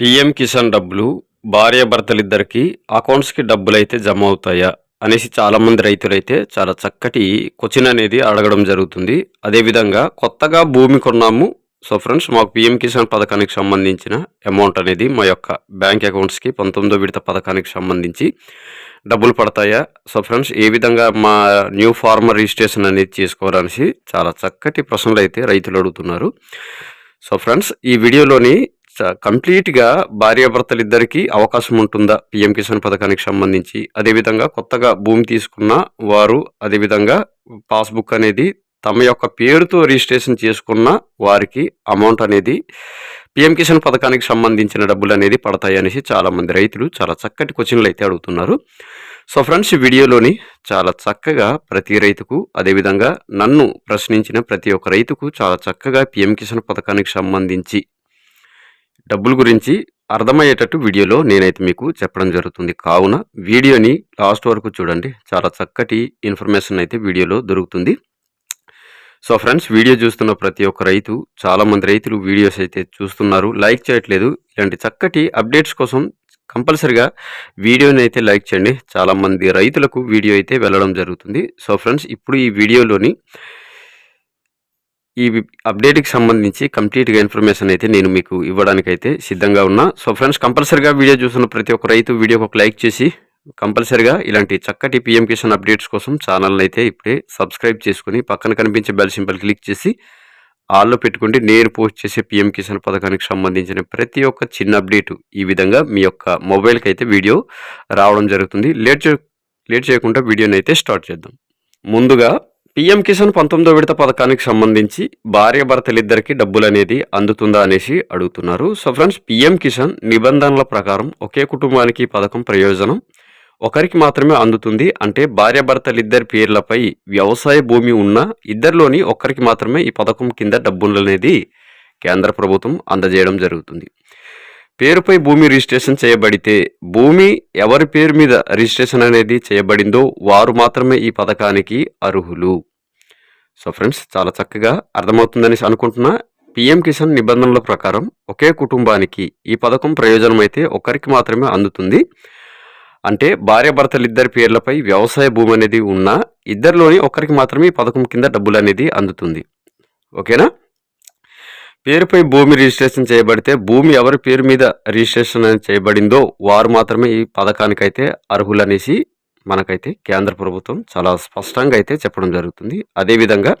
PM Kisan డబ్బులు భార్యాభర్తలిద్దరికీ అకౌంట్స్కి డబ్బులు అయితే జమ అవుతాయా అనేసి చాలామంది రైతులైతే చాలా చక్కటి క్వశ్చన్ అనేది అడగడం జరుగుతుంది. అదేవిధంగా కొత్తగా భూమి కొన్నాము. సో ఫ్రెండ్స్ మాకు పిఎం కిసాన్ పథకానికి సంబంధించిన అమౌంట్ అనేది మా యొక్క బ్యాంక్ అకౌంట్స్కి పంతొమ్మిదో విడత పథకానికి సంబంధించి డబ్బులు పడతాయా? సో ఫ్రెండ్స్ ఏ విధంగా మా న్యూ ఫార్మర్ రిజిస్ట్రేషన్ అనేది చేసుకోవాలనేసి చాలా చక్కటి ప్రశ్నలు అయితే రైతులు అడుగుతున్నారు. సో ఫ్రెండ్స్ ఈ వీడియోలోని కంప్లీట్గా భార్యాభర్తలిద్దరికీ అవకాశం ఉంటుందా పిఎం కిసాన్ పథకానికి సంబంధించి? అదేవిధంగా కొత్తగా భూమి తీసుకున్న వారు అదేవిధంగా పాస్బుక్ అనేది తమ యొక్క పేరుతో రిజిస్ట్రేషన్ చేసుకున్న వారికి అమౌంట్ అనేది పిఎం కిసాన్ పథకానికి సంబంధించిన డబ్బులు అనేది పడతాయి అనేసి చాలామంది రైతులు చాలా చక్కటి క్వశ్చన్లు అయితే అడుగుతున్నారు. సో ఫ్రెండ్స్ వీడియోలోని చాలా చక్కగా ప్రతి రైతుకు అదేవిధంగా నన్ను ప్రశ్నించిన ప్రతి ఒక్క రైతుకు చాలా చక్కగా పిఎం కిసాన్ పథకానికి సంబంధించి డబ్బుల గురించి అర్థమయ్యేటట్టు వీడియోలో నేనైతే మీకు చెప్పడం జరుగుతుంది. కావున వీడియోని లాస్ట్ వరకు చూడండి. చాలా చక్కటి ఇన్ఫర్మేషన్ అయితే వీడియోలో దొరుకుతుంది. సో ఫ్రెండ్స్ వీడియో చూస్తున్న ప్రతి ఒక్క రైతు చాలామంది రైతులు వీడియోస్ అయితే చూస్తున్నారు. లైక్ చేయట్లేదు. ఇలాంటి చక్కటి అప్డేట్స్ కోసం కంపల్సరిగా వీడియోని అయితే లైక్ చేయండి. చాలామంది రైతులకు వీడియో అయితే వెళ్ళడం జరుగుతుంది. సో ఫ్రెండ్స్ ఇప్పుడు ఈ వీడియోలోని ఈ అప్డేట్కి సంబంధించి కంప్లీట్గా ఇన్ఫర్మేషన్ అయితే నేను మీకు ఇవ్వడానికైతే సిద్ధంగా ఉన్నా. సో ఫ్రెండ్స్ కంపల్సరిగా వీడియో చూస్తున్న ప్రతి ఒక్క రైతు వీడియోకి ఒక లైక్ చేసి కంపల్సరిగా ఇలాంటి చక్కటి పిఎం కిసాన్ అప్డేట్స్ కోసం ఛానల్ని అయితే ఇప్పుడే సబ్స్క్రైబ్ చేసుకుని పక్కన కనిపించే బెల్ సింబల్ క్లిక్ చేసి ఆల్లో పెట్టుకుంటే నేను పోస్ట్ చేసే పిఎం కిసాన్ పథకానికి సంబంధించిన ప్రతి ఒక్క చిన్న అప్డేట్ ఈ విధంగా మీ యొక్క మొబైల్కి అయితే వీడియో రావడం జరుగుతుంది. లేట్ లేట్ చేయకుండా వీడియోని అయితే స్టార్ట్ చేద్దాం. ముందుగా పిఎం కిసాన్ పంతొమ్మిదో విడత పథకానికి సంబంధించి భార్య భర్తలిద్దరికీ డబ్బులు అనేది అందుతుందా అనేసి అడుగుతున్నారు. సో ఫ్రెండ్స్ పిఎం కిసాన్ నిబంధనల ప్రకారం ఒకే కుటుంబానికి ఈ పథకం ప్రయోజనం ఒకరికి మాత్రమే అందుతుంది. అంటే భార్య భర్తలిద్దరి పేర్లపై వ్యవసాయ భూమి ఉన్న ఇద్దరిలోని ఒకరికి మాత్రమే ఈ పథకం కింద డబ్బులు అనేది కేంద్ర ప్రభుత్వం అందజేయడం జరుగుతుంది. పేరుపై భూమి రిజిస్ట్రేషన్ చేయబడితే భూమి ఎవరి పేరు మీద రిజిస్ట్రేషన్ అనేది చేయబడిందో వారు మాత్రమే ఈ పథకానికి అర్హులు. సో ఫ్రెండ్స్ చాలా చక్కగా అర్థమవుతుందని అనుకుంటున్నా. పిఎం కిసాన్ నిబంధనల ప్రకారం ఒకే కుటుంబానికి ఈ పథకం ప్రయోజనం అయితే ఒకరికి మాత్రమే అందుతుంది. అంటే భార్యాభర్తలిద్దరి పేర్లపై వ్యవసాయ భూమి అనేది ఉన్న ఇద్దరిలోని ఒకరికి మాత్రమే ఈ పథకం కింద డబ్బులు అనేది అందుతుంది. ఓకేనా? పేరుపై భూమి రిజిస్ట్రేషన్ చేయబడితే భూమి ఎవరి పేరు మీద రిజిస్ట్రేషన్ అనేది చేయబడిందో వారు మాత్రమే ఈ పథకానికైతే అర్హులనేసి మనకైతే కేంద్ర ప్రభుత్వం చాలా స్పష్టంగా అయితే చెప్పడం జరుగుతుంది. అదేవిధంగా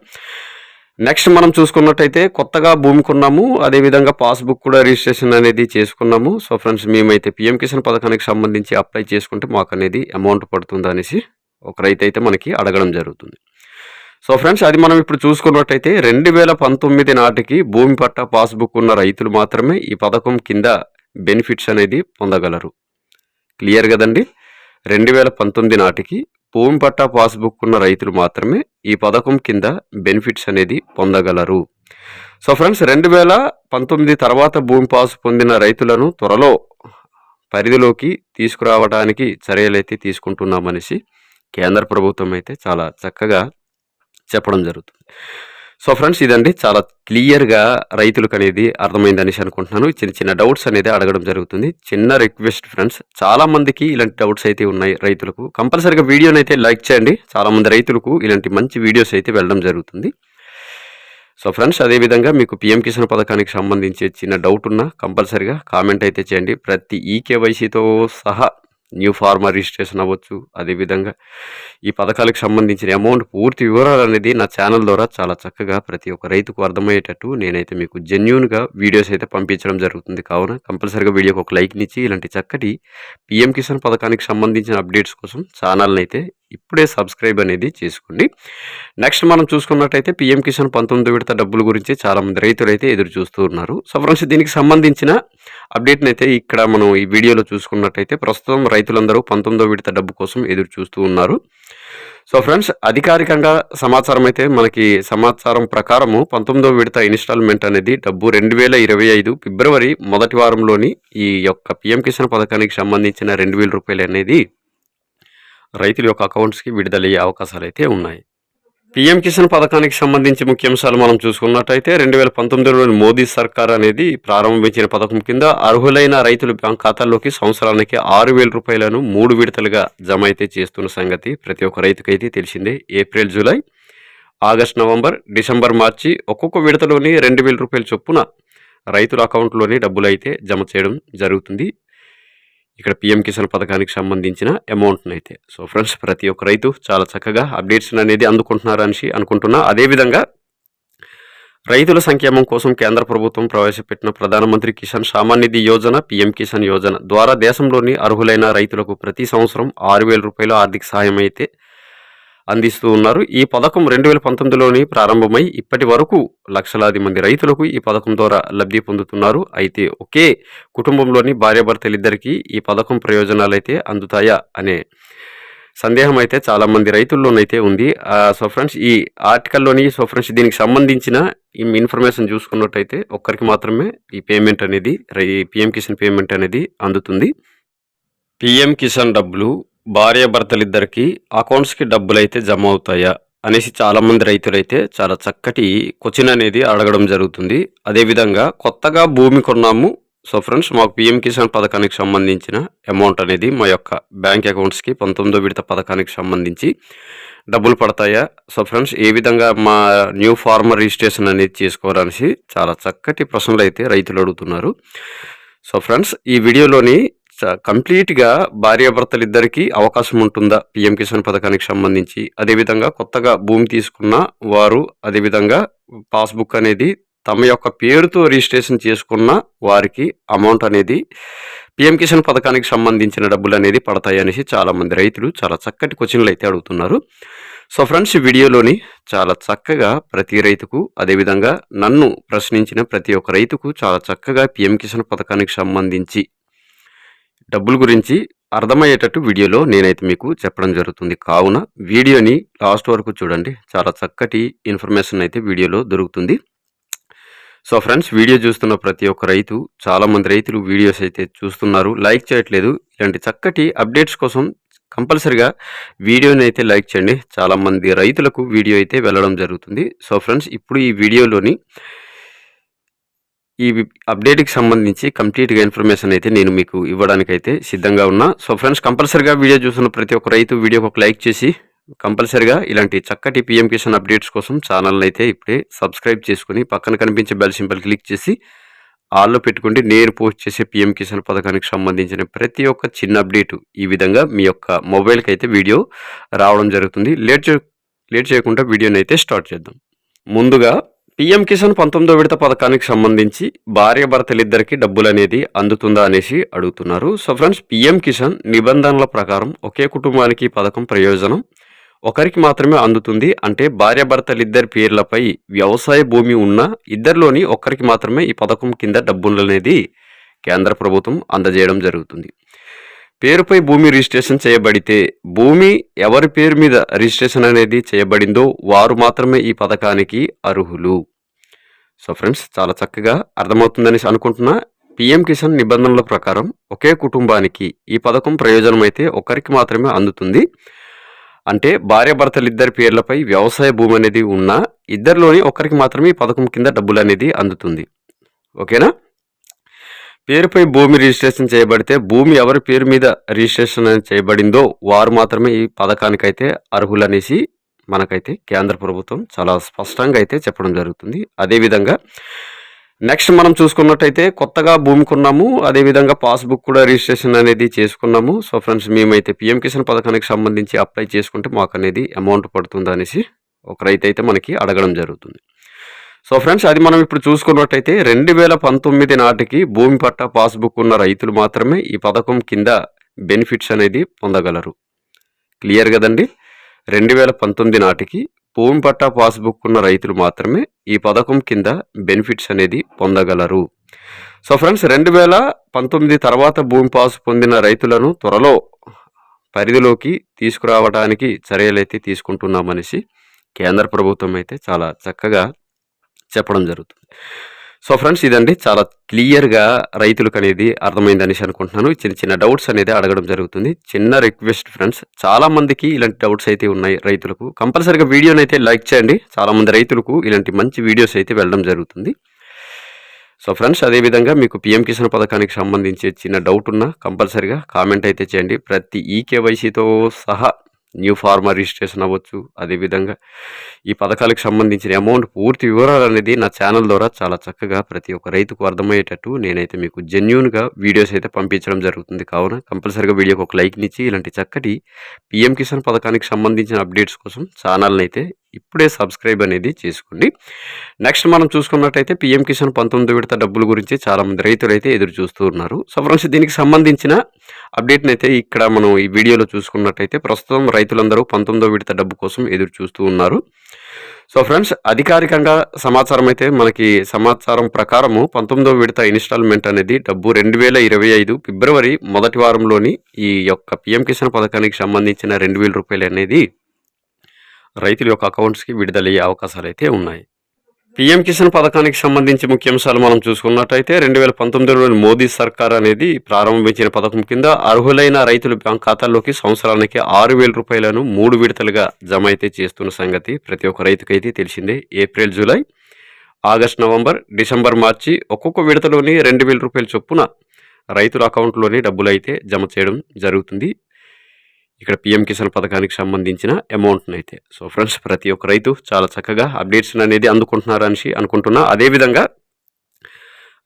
నెక్స్ట్ మనం చూసుకున్నట్టయితే కొత్తగా భూమి కొన్నాము అదేవిధంగా పాస్బుక్ కూడా రిజిస్ట్రేషన్ అనేది చేసుకున్నాము. సో ఫ్రెండ్స్ మేమైతే పిఎం కిసాన్ పథకానికి సంబంధించి అప్లై చేసుకుంటే మాకు అనేది అమౌంట్ పడుతుంది అనేసి ఒక రైతు అయితే మనకి అడగడం జరుగుతుంది. సో ఫ్రెండ్స్ అది మనం ఇప్పుడు చూసుకున్నట్టయితే రెండు వేల పంతొమ్మిది నాటికి భూమి పట్ట పాస్బుక్ ఉన్న రైతులు మాత్రమే ఈ పథకం కింద బెనిఫిట్స్ అనేది పొందగలరు. క్లియర్ కదండి? రెండు వేల పంతొమ్మిది నాటికి భూమి పట్ట పాస్బుక్ ఉన్న రైతులు మాత్రమే ఈ పథకం కింద బెనిఫిట్స్ అనేది పొందగలరు. సో ఫ్రెండ్స్ రెండు వేల పంతొమ్మిది తర్వాత భూమి పాస్ పొందిన రైతులను త్వరలో పరిధిలోకి తీసుకురావడానికి చర్యలైతే తీసుకుంటున్నామనేసి కేంద్ర ప్రభుత్వం అయితే చాలా చక్కగా చెప్పడం జరుగుతుంది. సో ఫ్రెండ్స్ ఇదండి చాలా క్లియర్గా రైతులకు అనేది అర్థమైందనేసి అనుకుంటున్నాను. చిన్న చిన్న డౌట్స్ అనేది అడగడం జరుగుతుంది. చిన్న రిక్వెస్ట్ ఫ్రెండ్స్ చాలామందికి ఇలాంటి డౌట్స్ అయితే ఉన్నాయి రైతులకు. కంపల్సరీగా వీడియోని అయితే లైక్ చేయండి. చాలామంది రైతులకు ఇలాంటి మంచి వీడియోస్ అయితే వెళ్ళడం జరుగుతుంది. సో ఫ్రెండ్స్ అదేవిధంగా మీకు పిఎం కిసాన్ పథకానికి సంబంధించి చిన్న డౌట్ ఉన్నా కంపల్సరీగా కామెంట్ అయితే చేయండి. ప్రతి ఈకేవైసీతో సహా న్యూ ఫార్మర్ రిజిస్ట్రేషన్ అవ్వచ్చు. అదేవిధంగా ఈ పథకాలకు సంబంధించిన అమౌంట్ పూర్తి వివరాలు అనేది నా ఛానల్ ద్వారా చాలా చక్కగా ప్రతి ఒక్క రైతుకు అర్థమయ్యేటట్టు నేనైతే మీకు జెన్యున్గా వీడియోస్ అయితే పంపించడం జరుగుతుంది. కావున కంపల్సరీగా వీడియోకి ఒక లైక్నిచ్చి ఇలాంటి చక్కటి పిఎం కిసాన్ పథకానికి సంబంధించిన అప్డేట్స్ కోసం ఛానల్ని అయితే ఇప్పుడే సబ్స్క్రైబ్ అనేది చేసుకోండి. నెక్స్ట్ మనం చూసుకున్నట్టయితే పిఎం కిసాన్ పంతొమ్మిది విడత డబ్బుల గురించి చాలామంది రైతులు అయితే ఎదురు చూస్తూ ఉన్నారు. సో ఫ్రెండ్స్ దీనికి సంబంధించిన అప్డేట్ని అయితే ఇక్కడ మనం ఈ వీడియోలో చూసుకున్నట్టయితే ప్రస్తుతం రైతులందరూ పంతొమ్మిదో విడత డబ్బు కోసం ఎదురు చూస్తూ ఉన్నారు. సో ఫ్రెండ్స్ అధికారికంగా సమాచారం అయితే మనకి సమాచారం ప్రకారము పంతొమ్మిదో విడత ఇన్స్టాల్మెంట్ అనేది డబ్బు రెండు వేల ఇరవై ఐదు ఫిబ్రవరి మొదటి వారంలోని ఈ యొక్క పిఎం కిసాన్ పథకానికి సంబంధించిన రెండు వేల రూపాయలు అనేది రైతుల యొక్క అకౌంట్స్కి విడుదలయ్యే అవకాశాలు అయితే ఉన్నాయి. పీఎం కిసాన్ పథకానికి సంబంధించి ముఖ్యాంశాలు మనం చూసుకున్నట్టయితే రెండు వేల పంతొమ్మిదిలోని మోదీ సర్కార్ అనేది ప్రారంభించిన పథకం కింద అర్హులైన రైతుల బ్యాంక్ ఖాతాల్లోకి సంవత్సరానికి ఆరు వేల రూపాయలను మూడు విడతలుగా జమ అయితే చేస్తున్న సంగతి ప్రతి ఒక్క రైతుకైతే తెలిసిందే. April July August November December March ఒక్కొక్క విడతలోని రెండు వేల రూపాయల చొప్పున రైతుల అకౌంట్లోని డబ్బులు అయితే జమ చేయడం జరుగుతుంది. ఇక్కడ పిఎం కిసాన్ పథకానికి సంబంధించిన అమౌంట్ని అయితే సో ఫ్రెండ్స్ ప్రతి ఒక్క రైతు చాలా చక్కగా అప్డేట్స్ అనేది అందుకుంటున్నారు అనేసి అనుకుంటున్నా. అదేవిధంగా రైతుల సంక్షేమం కోసం కేంద్ర ప్రభుత్వం ప్రవేశపెట్టిన ప్రధానమంత్రి కిసాన్ సామాన్ నిధి యోజన పిఎం కిసాన్ యోజన ద్వారా దేశంలోని అర్హులైన రైతులకు ప్రతి సంవత్సరం ఆరు వేల రూపాయల ఆర్థిక సహాయం అయితే అందిస్తూ ఉన్నారు. ఈ పథకం రెండు వేల పంతొమ్మిదిలోనే ప్రారంభమై ఇప్పటి వరకు లక్షలాది మంది రైతులకు ఈ పథకం ద్వారా లబ్ధి పొందుతున్నారు. అయితే ఒకే కుటుంబంలోని భార్యాభర్తలిద్దరికీ ఈ పథకం ప్రయోజనాలు అయితే అందుతాయా అనే సందేహం అయితే చాలామంది రైతుల్లోనైతే ఉంది. ఆ, సో ఫ్రెండ్స్ ఈ ఆర్టికల్లోని సో ఫ్రెండ్స్ దీనికి సంబంధించిన ఈ ఇన్ఫర్మేషన్ చూసుకున్నట్టయితే ఒక్కరికి మాత్రమే ఈ పేమెంట్ అనేది ఈ పిఎం కిసాన్ పేమెంట్ అనేది అందుతుంది. పిఎం కిసాన్ డబ్బులు భార్యాభర్తలిద్దరికీ అకౌంట్స్కి డబ్బులు అయితే జమ అవుతాయా అనేసి చాలామంది రైతులైతే చాలా చక్కటి క్వశ్చన్ అనేది అడగడం జరుగుతుంది. అదేవిధంగా కొత్తగా భూమి కొన్నాము. సో ఫ్రెండ్స్ మాకు పిఎం కిసాన్ పథకానికి సంబంధించిన అమౌంట్ అనేది మా యొక్క బ్యాంక్ అకౌంట్స్కి పంతొమ్మిదో విడత పథకానికి సంబంధించి డబ్బులు పడతాయా? సో ఫ్రెండ్స్ ఏ విధంగా మా న్యూ ఫార్మర్ రిజిస్ట్రేషన్ అనేది చేసుకోవాలనేసి చాలా చక్కటి ప్రశ్నలు అయితే రైతులు అడుగుతున్నారు. సో ఫ్రెండ్స్ ఈ వీడియోలోని కంప్లీట్గా భార్యాభర్తలిద్దరికీ అవకాశం ఉంటుందా పిఎం కిసాన్ పథకానికి సంబంధించి? అదేవిధంగా కొత్తగా భూమి తీసుకున్న వారు అదేవిధంగా పాస్బుక్ అనేది తమ యొక్క పేరుతో రిజిస్ట్రేషన్ చేసుకున్న వారికి అమౌంట్ అనేది పిఎం కిసాన్ పథకానికి సంబంధించిన డబ్బులు అనేది పడతాయి అనేసి చాలామంది రైతులు చాలా చక్కటి క్వశ్చన్లు అయితే అడుగుతున్నారు. సో ఫ్రెండ్స్ ఈ వీడియోలోని చాలా చక్కగా ప్రతి రైతుకు అదేవిధంగా నన్ను ప్రశ్నించిన ప్రతి ఒక్క రైతుకు చాలా చక్కగా పిఎం కిసాన్ పథకానికి సంబంధించి డబ్బుల గురించి అర్థమయ్యేటట్టు వీడియోలో నేనైతే మీకు చెప్పడం జరుగుతుంది. కావున వీడియోని లాస్ట్ వరకు చూడండి. చాలా చక్కటి ఇన్ఫర్మేషన్ అయితే వీడియోలో దొరుకుతుంది. సో ఫ్రెండ్స్ వీడియో చూస్తున్న ప్రతి ఒక్క రైతు చాలామంది రైతులు వీడియోస్ అయితే చూస్తున్నారు. లైక్ చేయట్లేదు. ఇలాంటి చక్కటి అప్డేట్స్ కోసం కంపల్సరిగా వీడియోని అయితే లైక్ చేయండి. చాలామంది రైతులకు వీడియో అయితే వెళ్ళడం జరుగుతుంది. సో ఫ్రెండ్స్ ఇప్పుడు ఈ వీడియోలోని ఈ అప్డేట్కి సంబంధించి కంప్లీట్గా ఇన్ఫర్మేషన్ అయితే నేను మీకు ఇవ్వడానికైతే సిద్ధంగా ఉన్నా. సో ఫ్రెండ్స్ కంపల్సరిగా వీడియో చూస్తున్న ప్రతి ఒక్క రైతు వీడియోకి ఒక లైక్ చేసి కంపల్సరిగా ఇలాంటి చక్కటి పిఎం కిసాన్ అప్డేట్స్ కోసం ఛానల్ని అయితే ఇప్పుడే సబ్స్క్రైబ్ చేసుకుని పక్కన కనిపించే బెల్ సింబల్ క్లిక్ చేసి ఆల్లో పెట్టుకుంటే నేను పోస్ట్ చేసే పిఎం కిసాన్ పథకానికి సంబంధించిన ప్రతి ఒక్క చిన్న అప్డేట్ ఈ విధంగా మీ యొక్క మొబైల్కి అయితే వీడియో రావడం జరుగుతుంది. లేట్ లేట్ చేయకుండా వీడియోని అయితే స్టార్ట్ చేద్దాం. ముందుగా పిఎం కిసాన్ పంతొమ్మిదో విడత పథకానికి సంబంధించి భార్య భర్తలిద్దరికీ డబ్బులు అనేది అందుతుందా అనేసి అడుగుతున్నారు. సో ఫ్రెండ్స్ పిఎం కిసాన్ నిబంధనల ప్రకారం ఒకే కుటుంబానికి పథకం ప్రయోజనం ఒకరికి మాత్రమే అందుతుంది. అంటే భార్యాభర్తలిద్దరి పేర్లపై వ్యవసాయ భూమి ఉన్న ఇద్దరిలోని ఒకరికి మాత్రమే ఈ పథకం కింద డబ్బులు అనేది కేంద్ర ప్రభుత్వం అందజేయడం జరుగుతుంది. పేరుపై భూమి రిజిస్ట్రేషన్ చేయబడితే భూమి ఎవరి పేరు మీద రిజిస్ట్రేషన్ అనేది చేయబడిందో వారు మాత్రమే ఈ పథకానికి అర్హులు. సో ఫ్రెండ్స్ చాలా చక్కగా అర్థమవుతుందని అనుకుంటున్నా. పిఎం కిసాన్ నిబంధనల ప్రకారం ఒకే కుటుంబానికి ఈ పథకం ప్రయోజనం అయితే ఒకరికి మాత్రమే అందుతుంది. అంటే భార్యాభర్తలిద్దరి పేర్లపై వ్యవసాయ భూమి అనేది ఉన్న ఇద్దరిలోని ఒకరికి మాత్రమే ఈ పథకం కింద డబ్బులు అనేది అందుతుంది. ఓకేనా? పేరుపై భూమి రిజిస్ట్రేషన్ చేయబడితే భూమి ఎవరి పేరు మీద రిజిస్ట్రేషన్ చేయబడిందో వారు మాత్రమే ఈ పథకానికైతే అర్హులనేసి మనకైతే కేంద్ర ప్రభుత్వం చాలా స్పష్టంగా అయితే చెప్పడం జరుగుతుంది. అదేవిధంగా నెక్స్ట్ మనం చూసుకున్నట్టయితే కొత్తగా భూమి కొన్నాము అదేవిధంగా పాస్బుక్ కూడా రిజిస్ట్రేషన్ అనేది చేసుకున్నాము. సో ఫ్రెండ్స్ మేమైతే పిఎం కిసాన్ పథకానికి సంబంధించి అప్లై చేసుకుంటే మాకు అనేది అమౌంట్ పడుతుంది అనేసి ఒక రైతు అయితే మనకి అడగడం జరుగుతుంది. సో ఫ్రెండ్స్ అది మనం ఇప్పుడు చూసుకున్నట్టయితే రెండు వేల పంతొమ్మిది నాటికి భూమి పట్ట పాస్బుక్ ఉన్న రైతులు మాత్రమే ఈ పథకం కింద బెనిఫిట్స్ అనేది పొందగలరు. క్లియర్ కదండి? రెండు వేల పంతొమ్మిది నాటికి భూమి పట్ట పాస్బుక్ ఉన్న రైతులు మాత్రమే ఈ పథకం కింద బెనిఫిట్స్ అనేది పొందగలరు. సో ఫ్రెండ్స్ రెండు వేల పంతొమ్మిది తర్వాత భూమి పాస్ పొందిన రైతులను త్వరలో పరిధిలోకి తీసుకురావడానికి చర్యలైతే తీసుకుంటున్నామనేసి కేంద్ర ప్రభుత్వం అయితే చాలా చక్కగా చెప్పడం జరుగుతుంది. సో ఫ్రెండ్స్ ఇదండి. చాలా క్లియర్గా రైతులకు అనేది అర్థమైంది అనేసి అనుకుంటున్నాను. చిన్న చిన్న డౌట్స్ అనేది అడగడం జరుగుతుంది. చిన్న రిక్వెస్ట్ ఫ్రెండ్స్ చాలామందికి ఇలాంటి డౌట్స్ అయితే ఉన్నాయి రైతులకు. కంపల్సరీగా వీడియోని అయితే లైక్ చేయండి. చాలామంది రైతులకు ఇలాంటి మంచి వీడియోస్ అయితే వెళ్ళడం జరుగుతుంది. సో ఫ్రెండ్స్ అదేవిధంగా మీకు పిఎం కిసాన్ పథకానికి సంబంధించి చిన్న డౌట్ ఉన్నా కంపల్సరీగా కామెంట్ అయితే చేయండి. ప్రతి ఈకేవైసీతో సహా న్యూ ఫార్మర్ రిజిస్ట్రేషన్ అవ్వచ్చు. అదేవిధంగా ఈ పథకాలకు సంబంధించిన అమౌంట్ పూర్తి వివరాలు అనేది నా ఛానల్ ద్వారా చాలా చక్కగా ప్రతి ఒక్క రైతుకు అర్థమయ్యేటట్టు నేనైతే మీకు జెన్యున్గా వీడియోస్ అయితే పంపించడం జరుగుతుంది. కావున కంపల్సరీగా వీడియోకి ఒక లైక్నిచ్చి ఇలాంటి చక్కటి పిఎం కిసాన్ పథకానికి సంబంధించిన అప్డేట్స్ కోసం ఛానల్ని అయితే ఇప్పుడే సబ్స్క్రైబ్ అనేది చేసుకోండి. నెక్స్ట్ మనం చూసుకున్నట్టయితే పిఎం కిసాన్ పంతొమ్మిది విడత డబ్బుల గురించి చాలామంది రైతులు అయితే ఎదురు చూస్తూ ఉన్నారు. సో ఫ్రెండ్స్ దీనికి సంబంధించిన అప్డేట్ని అయితే ఇక్కడ మనం ఈ వీడియోలో చూసుకున్నట్టయితే ప్రస్తుతం రైతులందరూ పంతొమ్మిదో విడత డబ్బు కోసం ఎదురు చూస్తూ ఉన్నారు. సో ఫ్రెండ్స్ అధికారికంగా సమాచారం అయితే మనకి సమాచారం ప్రకారము పంతొమ్మిదో విడత ఇన్స్టాల్మెంట్ అనేది డబ్బు రెండు వేల ఇరవై ఐదు ఫిబ్రవరి మొదటి వారంలోని ఈ యొక్క పిఎం కిసాన్ పథకానికి సంబంధించిన రెండు వేల రూపాయలు అనేది రైతుల యొక్క అకౌంట్స్కి విడుదలయ్యే అవకాశాలు అయితే ఉన్నాయి. పిఎం కిసాన్ పథకానికి సంబంధించి ముఖ్యాంశాలు మనం చూసుకున్నట్టయితే రెండు వేల పంతొమ్మిదిలోని మోదీ సర్కార్ అనేది ప్రారంభించిన పథకం కింద అర్హులైన రైతుల బ్యాంక్ ఖాతాల్లోకి సంవత్సరానికి ఆరు వేల రూపాయలను మూడు విడతలుగా జమ అయితే చేస్తున్న సంగతి ప్రతి ఒక్క రైతుకైతే తెలిసిందే. April July August November December March ఒక్కొక్క విడతలోని రెండు వేల రూపాయల చొప్పున రైతుల అకౌంట్లోని డబ్బులు అయితే జమ చేయడం జరుగుతుంది. ఇక్కడ పిఎం కిసాన్ పథకానికి సంబంధించిన అమౌంట్ని అయితే సో ఫ్రెండ్స్ ప్రతి ఒక్క రైతు చాలా చక్కగా అప్డేట్స్ అనేది అందుకుంటున్నారు అనేసి అనుకుంటున్నా. అదేవిధంగా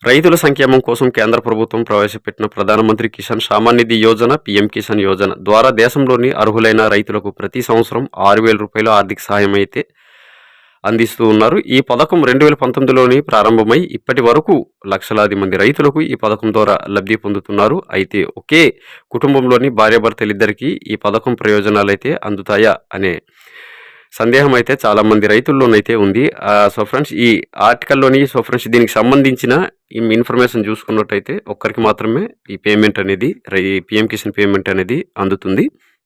రైతుల సంక్షేమం కోసం కేంద్ర ప్రభుత్వం ప్రవేశపెట్టిన ప్రధానమంత్రి కిసాన్ సామాన్ నిధి యోజన పిఎం కిసాన్ యోజన ద్వారా దేశంలోని అర్హులైన రైతులకు ప్రతి సంవత్సరం ఆరు వేల రూపాయల ఆర్థిక సహాయం అయితే అందిస్తూ ఉన్నారు. ఈ పథకం రెండు వేల పంతొమ్మిదిలోనే ప్రారంభమై ఇప్పటి వరకు లక్షలాది మంది రైతులకు ఈ పథకం ద్వారా లబ్ధి పొందుతున్నారు. అయితే ఒకే కుటుంబంలోని భార్యాభర్తలిద్దరికీ ఈ పథకం ప్రయోజనాలు అయితే అందుతాయా అనే సందేహం అయితే చాలామంది రైతుల్లోనైతే ఉంది. ఆ, సో ఫ్రెండ్స్ ఈ ఆర్టికల్లోని సో ఫ్రెండ్స్ దీనికి సంబంధించిన ఈ ఇన్ఫర్మేషన్ చూసుకున్నట్టయితే ఒక్కరికి మాత్రమే ఈ పేమెంట్ అనేది ఈ పిఎం కిసాన్ పేమెంట్ అనేది అందుతుంది.